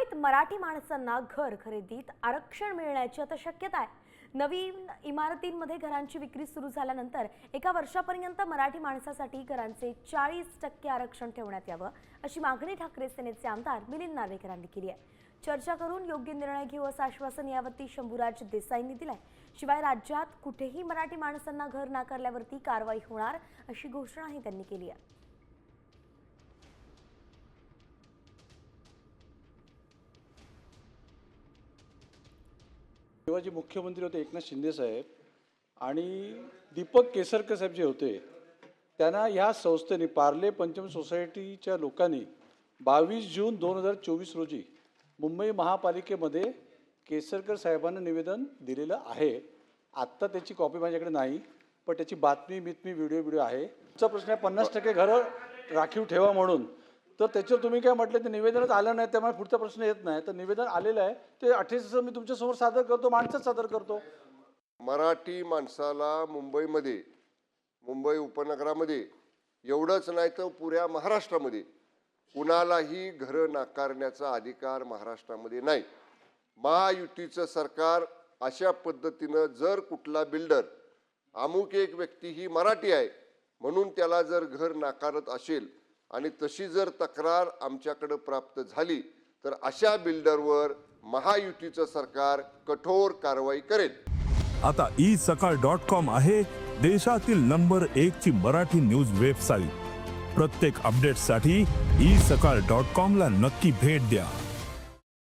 मुंबईत मराठी माणसांना घर खरेदीत आरक्षण मिळण्याची आता शक्यता आहे. नवीन इमारतींमध्ये घरांची विक्री सुरू झाल्यानंतर एका वर्षापर्यंत मराठी माणसासाठी घरांचे चाळीस टक्के आरक्षण ठेवण्यात यावं अशी मागणी ठाकरे सेनेचे आमदार मिलिंद नार्वेकरांनी केली आहे. चर्चा करून योग्य निर्णय घेऊ असं आश्वासन यावरती शंभूराज देसाईंनी दिलंय. शिवाय राज्यात कुठेही मराठी माणसांना घर नाकारल्यावरती कारवाई होणार अशी घोषणाही त्यांनी केली आहे. तेव्हा जे मुख्यमंत्री होते एकनाथ शिंदे साहेब आणि दीपक केसरकर साहेब जे होते त्यांना ह्या संस्थेने पार्ले पंचम सोसायटीच्या लोकांनी बावीस जून दोन हजार चोवीस रोजी मुंबई महापालिकेमध्ये केसरकर साहेबांना निवेदन दिलेलं आहे. आत्ता त्याची कॉपी माझ्याकडे नाही पण त्याची बातमी बितमी व्हिडिओ व्हिडिओ आहे. तुमचा प्रश्न आहे पन्नास टक्के घरं राखीव ठेवा म्हणून. तर त्याच्यावर तुम्ही काय म्हटलं ते निवेदनच आलं नाही त्यामुळे पुढचा प्रश्न येत नाही. तर निवेदन आलेलं आहे. ते अठ्ठेचाळीस मी तुमच्यासमोर सादर करतो माणसंच सादर करतो. मराठी माणसाला मुंबईमध्ये मुंबई उपनगरामध्ये एवढंच नाही तर पुऱ्या महाराष्ट्रामध्ये कुणालाही घरं नाकारण्याचा अधिकार महाराष्ट्रामध्ये नाही. महायुतीचं सरकार अशा पद्धतीनं जर कुठला बिल्डर अमुक एक व्यक्ती ही मराठी आहे म्हणून त्याला जर घर नाकारत असेल आणि तशी जर तक्रार आमच्याकडं प्राप्त झाली तर अशा बिल्डरवर महायुतीचं सरकार कठोर कारवाई करेल. आता ई सकाळ डॉट कॉम आहे देशातील नंबर एक ची मराठी न्यूज वेबसाईट. प्रत्येक अपडेटसाठी ई सकाळ डॉट कॉम ला नक्की भेट द्या.